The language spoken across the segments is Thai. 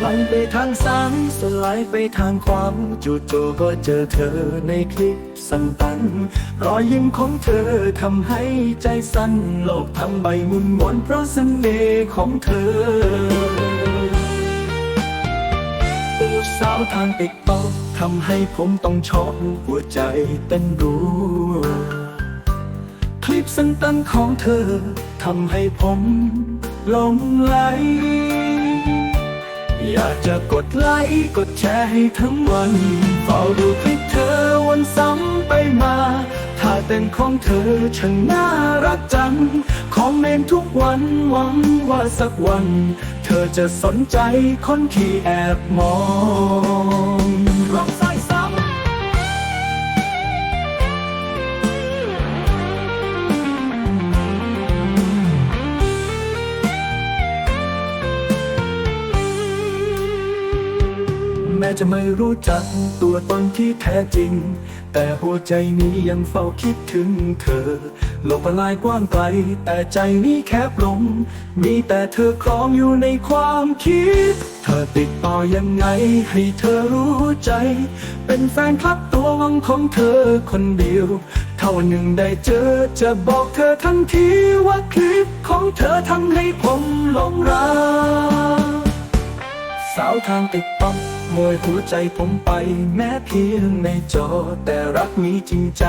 ไปทางซ้ายสลด์ไปทางขวาจู่ๆก็เจอเธอในคลิปสั้นตันรอยยิ้มของเธอทำให้ใจสั่นโลกทำใบมุนวนเพราะเสน่ห์ของเธอสาวทางติ๊กต็อกทำให้ผมต้องช็อกหัวใจเต้นรัวคลิปสั้นตันของเธอทำให้ผมหลงไหล อยากจะกดไลค์กดแชร์ให้ทั้งวันเฝ้าดูคลิปเธอวันซ้ำไปมาถ้าเต้นของเธอช่างน่ารักจังคอมเมนต์ทุกวันหวังว่าสักวัน เธอจะสนใจคนที่แอบมอง ม้จะไม่รู้จักตัวตนที่แท้จริง แต่หัวใจนี้ยังเฝ้าคิดถึงเธอ โลกลายกว้างไกล แต่ใจนี้แคบลง มีแต่เธอครองอยู่ในความคิด เธอติดต่อยังไงให้เธอรู้ใจ เป็นแฟนคลับตัววังของเธอคนเดียว เท่าหนึ่งได้เจอจะบอกเธอทันทีว่าคลิปของเธอทำให้ผมหลงรักสาวทางติดต้อ มวยหัวใจผมไปแม้เพียงในจอ แต่รักมีจริงใจ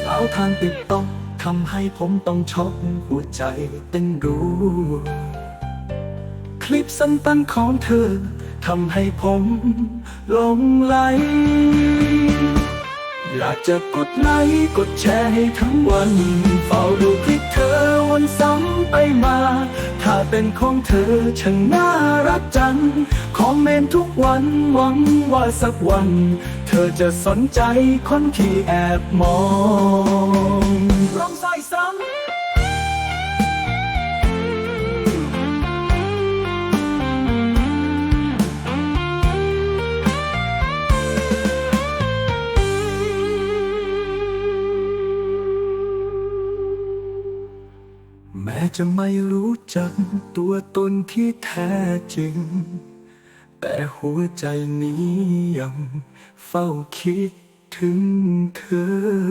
สาวทางติดต้องทำให้ผมต้องช็อกหัวใจเต้นรัวคลิปสั้นตันของเธอทำให้ผมหลงไหล อยากจะกดไลค์กดแชร์ให้ทั้งวัน เฝ้าดูคลิปเธ วนซ้ำไปมา ถ้าเป็นของเธอช่างน่ารักจัง คอมเมนต์ทุกวันหวังว่าสักวัน เธอจะสนใจคนที่แอบมองร้องไส้ซ้ำ แม้จะไม่รู้จักตัวตนที่แท้จริง แต่หัวใจนี้ยังเฝ้าคิดถึงเธอ